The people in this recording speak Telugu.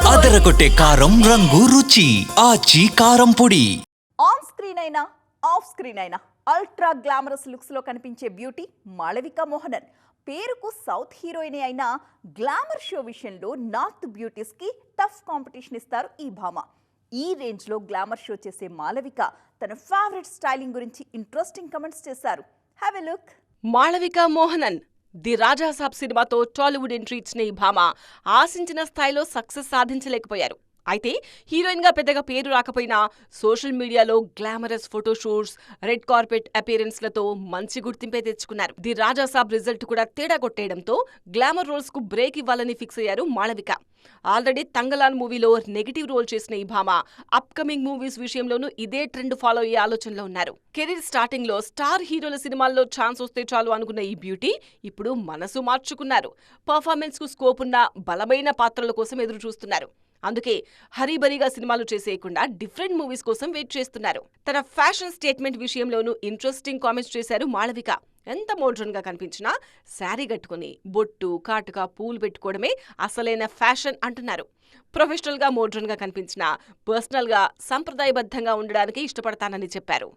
అదరగొట్టే కారం రంగు రుచి. ఆచి కారం పొడి. ఆన్ స్క్రీన్ అయినా ఆఫ్ స్క్రీన్ అయినా అల్ట్రా గ్లామరస్ లుక్స్లో కనిపించే బ్యూటీ మాళవిక మోహనన్. పేరుకు సౌత్ హీరోయిన్ అయినా గ్లామర్ షో విషయంలో నార్త్ బ్యూటీస్కి టఫ్ కాంపిటీషన్ ఇస్తారు ఈ భామ. ఈ రేంజ్లో గ్లామర్ షో చేసే మాళవిక తన ఫేవరెట్ స్టైలింగ్ గురించి ఇంట్రెస్టింగ్ కమెంట్స్ చేశారు. Have a look Malavika Mohanan the Raja Saab సినిమాతో టాలీవుడ్ ఎంట్రీ ఇచ్చిన ఈ భామ ఆశించిన స్థాయిలో సక్సెస్ సాధించలేకపోయారు. అయితే హీరోయిన్గా పెద్దగా పేరు రాకపోయినా సోషల్ మీడియాలో గ్లామరస్ ఫోటోషూట్స్ రెడ్ కార్పెట్ అపియరెన్స్లతో మంచి గుర్తింపే తెచ్చుకున్నారు. ది రాజాసాబ్ రిజల్ట్ కూడా తేడా కొట్టేయడంతో గ్లామర్ రోల్స్కు బ్రేక్ ఇవ్వాలని ఫిక్స్ అయ్యారు మాళవిక. ఆల్రెడీ తంగలాన్ మూవీలో నెగిటివ్ రోల్ చేసిన ఈ భామ అప్కమింగ్ మూవీస్ విషయంలోనూ ఇదే ట్రెండ్ ఫాలో అయ్యే ఆలోచనలో ఉన్నారు. కెరీర్ స్టార్టింగ్లో స్టార్ హీరోల సినిమాల్లో ఛాన్స్ వస్తే చాలు అనుకున్న ఈ బ్యూటీ ఇప్పుడు మనసు మార్చుకున్నారు. పర్ఫార్మెన్స్కు స్కోప్ ఉన్న బలమైన పాత్రల కోసం ఎదురు చూస్తున్నారు అందుకే హరీబరీగా సినిమాలు చేసేయకుండా డిఫరెంట్ మూవీస్ కోసం వెయిట్ చేస్తున్నారు. తన ఫ్యాషన్ స్టేట్మెంట్ విషయంలోనూ ఇంట్రెస్టింగ్ కామెంట్స్ చేశారు మాళవిక. ఎంత మోడ్రన్గా కనిపించినా శారీ కట్టుకుని బొట్టు కాటుక పూలు పెట్టుకోవడమే అసలైన ఫ్యాషన్ అంటున్నారు. ప్రొఫెషనల్గా మోడ్రన్గా కనిపించినా పర్సనల్గా సంప్రదాయబద్ధంగా ఉండడానికి ఇష్టపడతానని చెప్పారు.